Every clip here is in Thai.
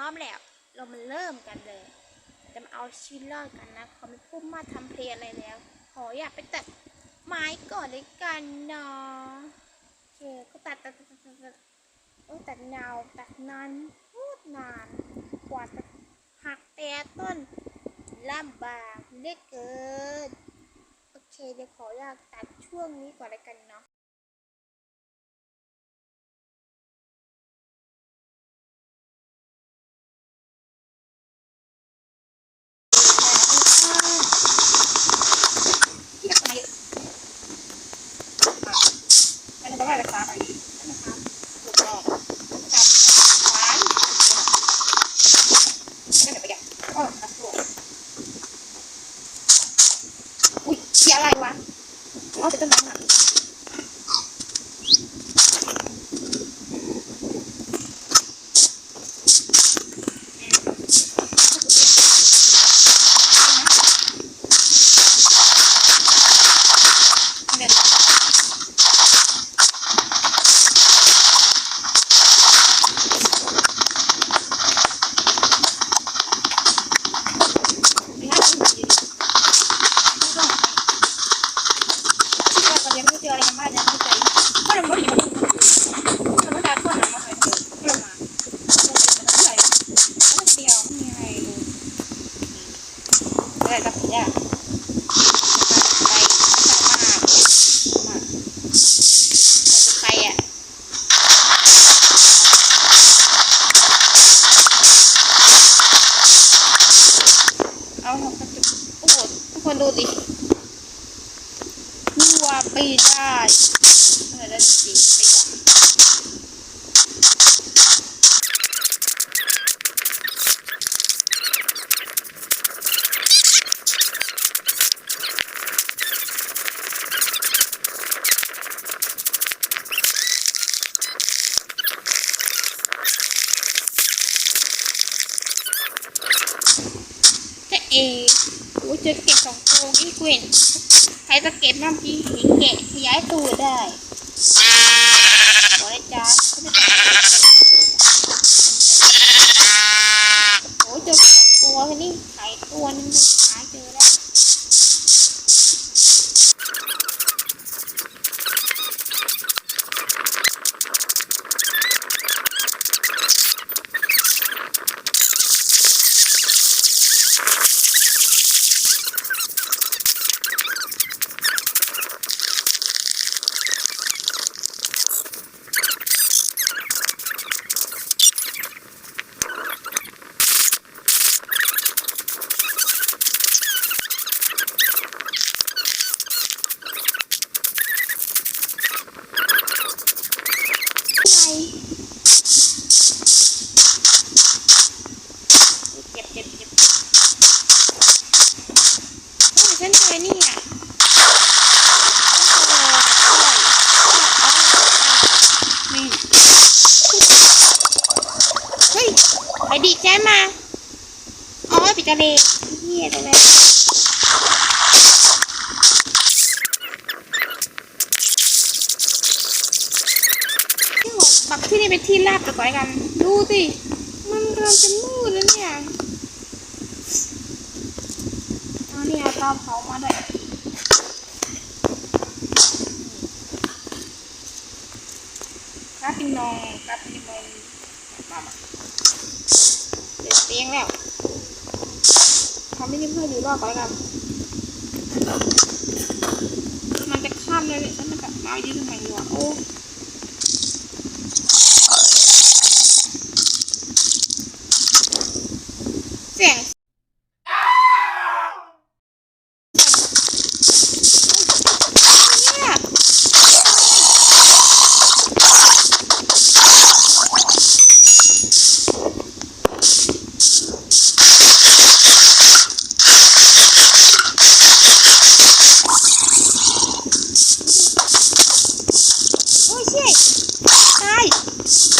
ร้อมแล้ว เรามาเริ่มกันเลย จะมาเอาชีวิตรอดกันนะขอไม่พูดมาทำเพลงอะไรแล้ว ขออยากไปตัดไม้ก่อนเลยกันเนาะโอเคก็ตัดตัดตัดตัดตัดตัดโอ้ยตัดยาวตัดนานพูดนาน กว่าจะหักแต่ต้นลำบากเหลือเกินโอเคเดี๋ยวขออยากตัดช่วงนี้ก่อนเลยกันเนาะ ที่ทำไมอันนี้ ก็ได้ราคาไปนะคะถูกต้องจับขวานก็เดี๋ยวไปกันก็ตัดตัวอุ้ยเสียอะไรวะอ๋อเป็นต้นไม้อะดี๋ยวไม่น่าจะดีไม่ต้องไปที่เราประเดี๋ยวไม่เจออะไรกันบ้างเนี่ยไม่เจอก็เลยไม่ได้ยินมันไม่ได้คนหนังมาเลยเจอเรื่องมาเรื่องอะไรไม่เดียวไม่มีอะไรเลยอะไรกับพี่ย่าไปสามารถมาเราจะไปอะ เอาเราก็จะโอ้โหทุกคน ดูดิวัวไปได้เมื่อนั้นจริงไปได้จะเอโอ้ยเจอแกะสอง ตัวนี่เกวนใครจะเก็บน้ำพีหินแกะขยายตัวได้ขอได้จ้าโอ้เจอสองตัวแค่นี้ไข่ตัวนึงหาเจอแล้ว เจ็บเจ็บเจ็บโอ้ยฉันเจอนี่อะโอ้ยนี่เฮ้ยไปดีแจ้มา อ๋อปิดกระเลเฮียตรงนั้นที่ บักที่นี่เป็นที่ลาบไปก่อนกัน ดูสิมันกำลังจะมืดแล้วเนี่ยอ๋อเนี่ยเตาเผามาด้วยครับพี่น้องครับพี่น้องมาเดี๋ยวเตียงแล้วทำให้นี่เพื่อนอยู่รอดก่อนกัน มันจะข้ามเลยเนี่ยฉันมันแบบมายืดทำไมดีวะโอ้ สียงเนี่ยโอ้ยพื้น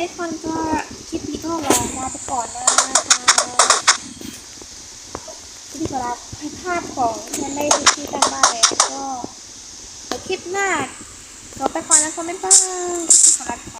ทุกคนก็คลิปนี้ก็ลาลาไปก่อนนะคะคลิปนี้ก็ลาให้ภาพของฉันได้ทุกที่ตั้งบ้านเลยแล้วก็คลิปหน้าก็ไปก่อนนะคะบ๊ายบาย